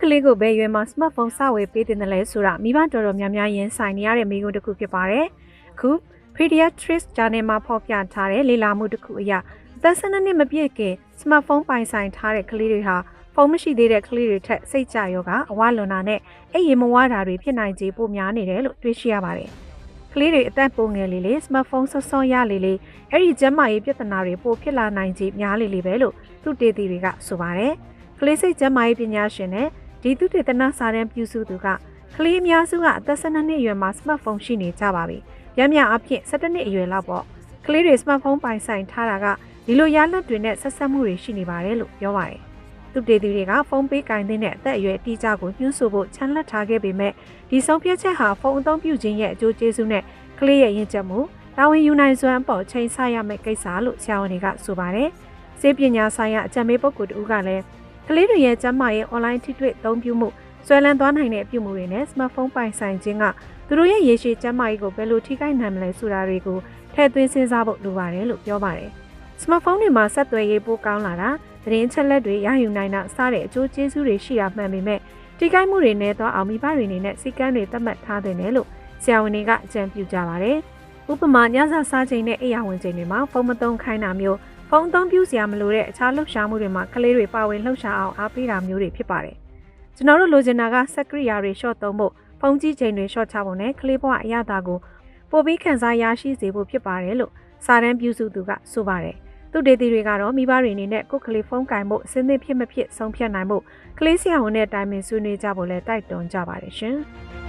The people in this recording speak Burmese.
ကလေးကိုဘယ်ရွယ်မှာစမတ်ဖုန်းစဝယ်ပေးတင်တယ်လဲဆိုတာမိဘတော်တော်များများရင်ဆိုင်နေရတဲ့မိကုန်းတစ်ခုဖြစ်ပါတယ်။အခု Pediatrics Journal မှာဖော်ပြထားတဲ့လေ့လာမှုတစ်ခုအရအသက်12နှစ်မပြည့်ခင်စမတ်ဖုန်းပိုင်ဆိုင်ထားတဲ့ကလေးတွေဟာဖုန်းမရှိသေးတဲ့ကလေးတွေထက်စိတ်ကြယောဂအဝလွန်တာနဲ့အိပ်ရေမဝတာတွေဖြစ်နိုင်ခြေပိုများနေတယ်လို့တွေ့ရှိရပါတယ်။ကလေးတွေအသက်ပိုငယ်လေလေစမတ်ဖုန်းဆော့ဆော့ရလေလေအဲ့ဒီကျန်းမာရေးပြဿနာတွေပိုဖြစ်လာနိုင်ခြေများလေလေပဲလို့သူတေသီတွေကဆိုပါတယ်။ကလေးစိတ်ကျန်းမာရေးပညာရှင်နဲ့ ဒီသူတေသနစာရန်ပြုစုသူကကလေးအများစုကအသက်12နှစ်အရွယ်မှာစမတ်ဖုန်းရှိနေကြပါပြီ။ရမြအဖြစ်17နှစ်အရွယ်လောက်ပေါ့။ကလေးတွေစမတ်ဖုန်းပိုင်ဆိုင်ထားတာကဒီလိုရလတ်တွေနဲ့ဆက်ဆက်မှုတွေရှိနေပါတယ်လို့ပြောပါတယ်။သူတေသီတွေကဖုန်းပေးကင်တဲ့အသက်အရွယ်အတိအကျကိုညှို့ဆိုဖို့ချန်လက်ထားခဲ့ပေမဲ့ဒီဆုံးဖြတ်ချက်ဟာဖုန်းအသုံးပြုခြင်းရဲ့အကျိုးကျေးဇူးနဲ့ကလေးရဲ့ရင့်ကျက်မှုတာဝန်ယူနိုင်စွမ်းအပေါ်ချိန်ဆရမယ့်ကိစ္စလို့ဆရာဝန်တွေကဆိုပါတယ်။စေပညာဆိုင်ရာအကြံပေးပုဂ္ဂိုလ်တူကလည်း ကလေးတွေရဲ့ကျန်းမာရေး online ထိတွေ့အသုံးပြုမှုဆွဲလန်းသွားနိုင်တဲ့အပြုအမူတွေနဲ့ smartphone ပိုင်ဆိုင်ခြင်းကသူတို့ရဲ့ရေရှည်ကျန်းမာရေးကိုဘယ်လိုထိခိုက်နိုင်မလဲဆိုတာတွေကိုထည့်သွင်းစဉ်းစားဖို့လိုပါတယ်လို့ပြောပါတယ်။ smartphone တွေမှာဆက်သွယ်ရေးပိုကောင်းလာတာသတင်းချက်လက်တွေရယူနိုင်တာစတဲ့အကျိုးကျေးဇူးတွေရှိတာမှန်ပေမဲ့ထိခိုက်မှုတွေနဲ့တော့အောင်မိဘတွေနေနဲ့စီကန်းတွေသတ်မှတ်ထားတယ်လို့ဆရာဝန်တွေကအကြံပြုကြပါတယ်။ဥပမာညစာစားချိန်နဲ့အိယာဝင်ချိန်တွေမှာဖုန်းမသုံးခိုင်းတာမျိုး ဖုန်းသုံးပြုစရာမလိုတဲ့အခြားလှုပ်ရှားမှုတွေမှာကလေးတွေပါဝင်လှုပ်ရှားအောင်အားပေးတာမျိုးတွေဖြစ်ပါတယ်။ကျွန်တော်တို့လိုချင်တာကစက်ကရိယာတွေရှော့သုံးဖို့ဖုန်းကြီးချိန်တွေရှော့ချဖို့နဲ့ကလေးဘဝအရသာကိုပိုပြီးခန်းစားရရှိစေဖို့ဖြစ်ပါတယ်လို့စာတမ်းပြုစုသူကဆိုပါတယ်။သူဒေသီတွေကတော့မိဘတွေအနေနဲ့ကိုယ်ကလေးဖုန်းကင်ဖို့အစင်းသင့်ဖြစ်မဖြစ်ဆုံးဖြတ်နိုင်ဖို့ကလေးဆရာဝန်နဲ့တိုင်ပင်ဆွေးနွေးကြဖို့လဲတိုက်တွန်းကြပါတယ်ရှင်။